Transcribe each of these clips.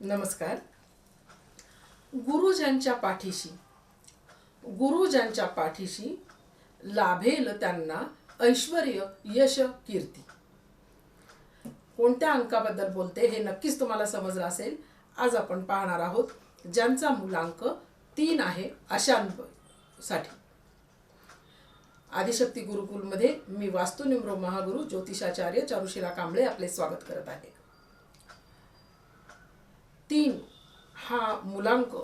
नमस्कार. गुरुजांच्या पाठीशी गुरुजांच्या पाठीशी लाभेल त्यांना ऐश्वर यश कीर्ती. कोणत्या अंकाबद्दल बोलते हे नक्कीच तुम्हाला समजलं असेल. आज आपण पाहणार आहोत ज्यांचा मुलांक तीन आहे अशांसाठी आदिशक्ती गुरुकुलमध्ये मी वास्तुनिम्रो महागुरु ज्योतिषाचार्य चारुशिला कांबळे आपले स्वागत करत आहे. तीन हा मुलांक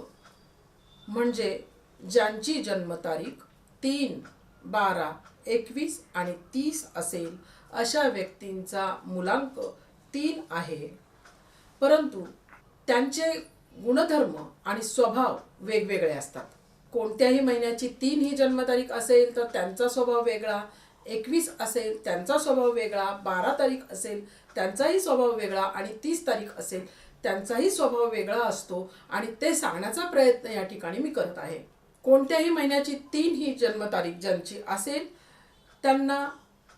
म्हणजे ज्यांची जन्मतारीख तीन बारा एकवीस आणि तीस असेल अशा व्यक्तींचा मुलांक तीन आहे. परंतु त्यांचे गुणधर्म आणि स्वभाव वेगवेगळे असतात. कोणत्याही महिन्याची तीन ही जन्मतारीख असेल तर त्यांचा स्वभाव वेगळा. एकवीस असेल त्यांचा स्वभाव वेगळा. बारा तारीख असेल त्यांचाही स्वभाव वेगळा. आणि तीस तारीख असेल त्यांचाही स्वभाव वेगळा असतो आणि ते सांगण्याचा प्रयत्न या ठिकाणी मी करत आहे. कोणत्याही महिन्याची तीन ही जन्मतारीख ज्यांची असेल त्यांना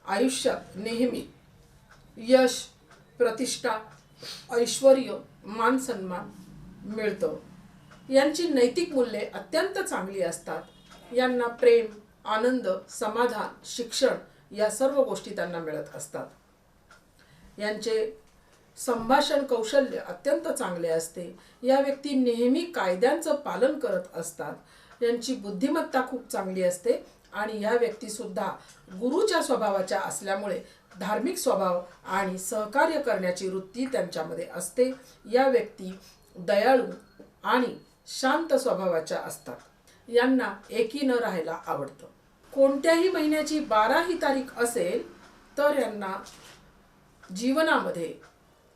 आयुष्यात नेहमी यश प्रतिष्ठा ऐश्वर मान सन्मान मिळतं. यांची नैतिक मूल्ये अत्यंत चांगली असतात. यांना प्रेम आनंद समाधान शिक्षण या सर्व गोष्टी त्यांना मिळत असतात. यांचे संभाषण कौशल्य अत्यंत चांगले असते. या व्यक्ती नेहमी कायद्यांचं पालन करत असतात. यांची बुद्धिमत्ता खूप चांगली असते आणि या व्यक्तीसुद्धा गुरुच्या स्वभावाच्या असल्यामुळे धार्मिक स्वभाव आणि सहकार्य करण्याची वृत्ती त्यांच्यामध्ये असते. या व्यक्ती दयाळू आणि शांत स्वभावाच्या असतात. यांना एकी न राहायला आवडतं. कोणत्याही महिन्याची बारा ही तारीख असेल तर यांना जीवनामध्ये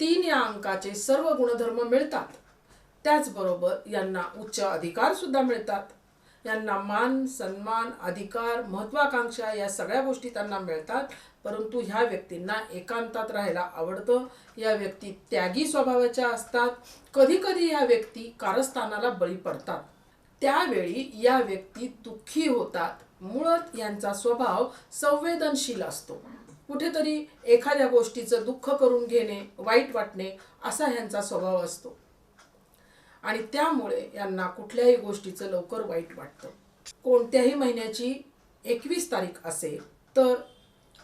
तीन या अंकाचे सर्व गुणधर्म मिळतात. त्याचबरोबर यांना उच्च अधिकार सुद्धा मिळतात. यांना मान सन्मान अधिकार महत्वाकांक्षा या सगळ्या गोष्टी त्यांना मिळतात. परंतु ह्या व्यक्तींना एकांतात राहायला आवडतं. या व्यक्ती त्यागी स्वभावाच्या असतात. कधी कधी या व्यक्ती कारस्थानाला बळी पडतात. त्यावेळी या व्यक्ती दुःखी होतात. मुळात यांचा स्वभाव संवेदनशील असतो. कुठेतरी एखाद्या गोष्टीचं दुःख करून घेणे वाईट वाटणे असा ह्यांचा स्वभाव असतो. आणि त्यामुळे यांना कुठल्याही गोष्टीचं लवकर वाईट वाटतं. कोणत्याही महिन्याची एकवीस तारीख असेल तर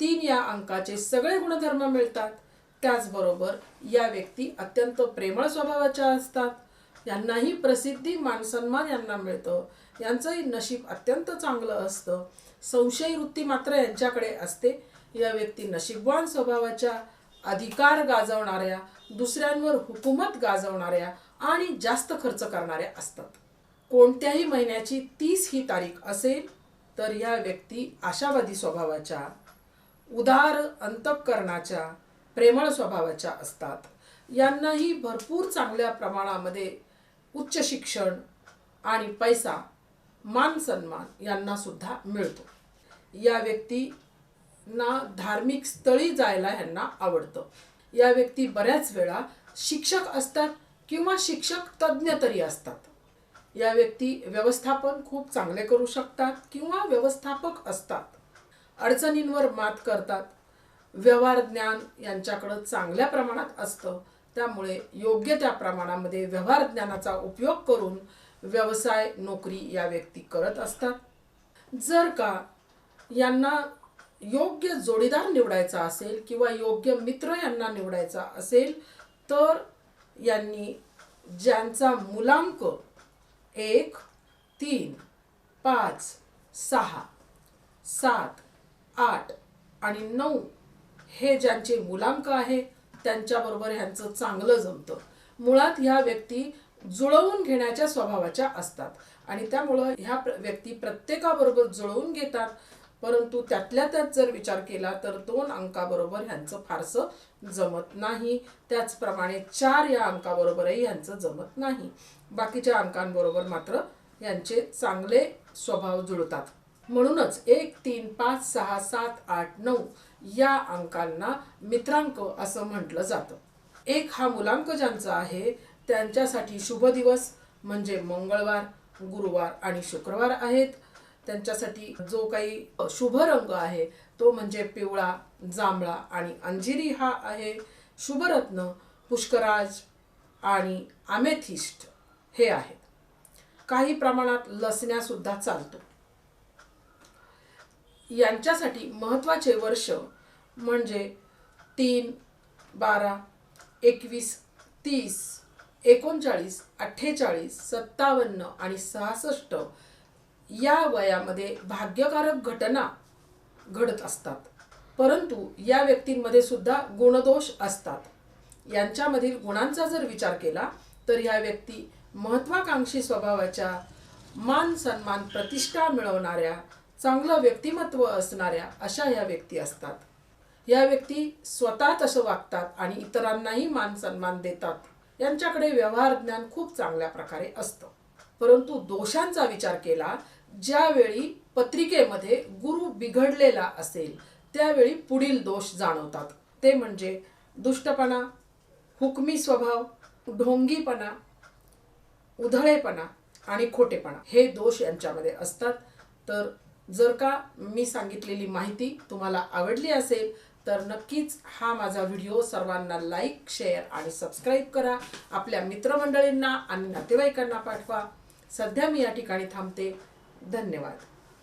तीन या अंकाचे सगळे गुणधर्म मिळतात. त्याचबरोबर या व्यक्ती अत्यंत प्रेमळ स्वभावाच्या असतात. यांनाही प्रसिद्धी मानसन्मान यांना मिळतं. यांचंही नशीब अत्यंत चांगलं असतं. संशयी वृत्ती मात्र यांच्याकडे असते. या व्यक्ती नशीबवान स्वभावाच्या अधिकार गाजवणाऱ्या दुसऱ्यांवर हुकूमत गाजवणाऱ्या आणि जास्त खर्च करणाऱ्या असतात. कोणत्याही महिन्याची तीस ही तारीख असेल तर या व्यक्ती आशावादी स्वभावाच्या उदार अंतःकरणाच्या प्रेमळ स्वभावाच्या असतात. यांनाही भरपूर चांगल्या प्रमाणामध्ये उच्च शिक्षण आणि पैसा मान सन्मान यांना सुद्धा मिळतो. या व्यक्ती ना धार्मिक स्थळी जायला ह्यांना आवडतं. या व्यक्ती बऱ्याच वेळा शिक्षक असतात किंवा शिक्षक तज्ज्ञ तरी असतात. या व्यक्ती व्यवस्थापन खूप चांगले करू शकतात किंवा व्यवस्थापक असतात. अडचणींवर मात करतात. व्यवहार ज्ञान यांच्याकडं चांगल्या प्रमाणात असतं. त्यामुळे योग्य त्या प्रमाणामध्ये व्यवहार ज्ञानाचा उपयोग करून व्यवसाय नोकरी या व्यक्ती करत असतात. जर का यांना योग्य जोडीदार निवडायचा असेल किंवा योग्य मित्र यांना निवडायचा असेल तर यांनी ज्यांचा मुलांक एक तीन पाच सहा सात आठ आणि नऊ हे ज्यांचे मुलांक आहे त्यांच्याबरोबर ह्यांचं चांगलं जमतं. मुळात ह्या व्यक्ती जुळवून घेण्याच्या स्वभावाच्या असतात आणि त्यामुळं ह्या प्र- व्यक्ती प्रत्येकाबरोबर जुळवून घेतात. परंतु त्यातल्या त्यात जर विचार केला तर दोन अंकाबरोबर ह्यांचं फारसं जमत नाही. त्याचप्रमाणे चार या अंकाबरोबरही ह्यांचं जमत नाही. बाकीच्या अंकांबरोबर मात्र यांचे चांगले स्वभाव जुळतात. म्हणूनच एक तीन पाच सहा सात आठ नऊ या अंकांना मित्रांक असं म्हटलं जातं. एक हा मुलांक ज्यांचा आहे त्यांच्यासाठी शुभ दिवस म्हणजे मंगळवार गुरुवार आणि शुक्रवार आहेत. त्यांच्यासाठी जो काही शुभ रंग आहे तो म्हणजे पिवळा जांभळा आणि अंजिरी हा आहे शुभरत्न पुष्कराज आणि आमेथिस्ट हे आहेत. काही प्रमाणात लसण्यासुद्धा चालतो. यांच्यासाठी महत्त्वाचे वर्ष म्हणजे तीन बारा एकवीस तीस एकोणचाळीस अठ्ठेचाळीस सत्तावन्न आणि सहासष्ट या वयामध्ये भाग्यकारक घटना घडत असतात. परंतु या व्यक्तींमध्ये सुद्धा गुणदोष असतात. यांच्यामधील गुणांचा जर विचार केला तर ह्या व्यक्ती महत्वाकांक्षी स्वभावाच्या मान सन्मान प्रतिष्ठा मिळवणाऱ्या चांगलं व्यक्तिमत्व असणाऱ्या अशा ह्या व्यक्ती असतात. या व्यक्ती स्वतः तसं वागतात आणि इतरांनाही मान सन्मान देतात. यांच्याकडे व्यवहार ज्ञान खूप चांगल्या प्रकारे असतं. परंतु दोषांचा विचार केला ज्यावेळी पत्रिकेमध्ये गुरु बिघडलेला असेल त्यावेळी पुढील दोष जाणवतात. ते म्हणजे दुष्टपणा हुकमी स्वभाव ढोंगीपणा उधळेपणा आणि खोटेपणा हे दोष यांच्यामध्ये असतात. तर जर का मी सांगितलेली माहिती तुम्हाला आवडली असेल तर नक्कीच हा माझा व्हिडिओ सर्वांना लाईक शेअर आणि सबस्क्राईब करा. आपल्या मित्रमंडळींना आणि नातेवाईकांना पाठवा. सध्या मी या ठिकाणी थांबते. धन्यवाद.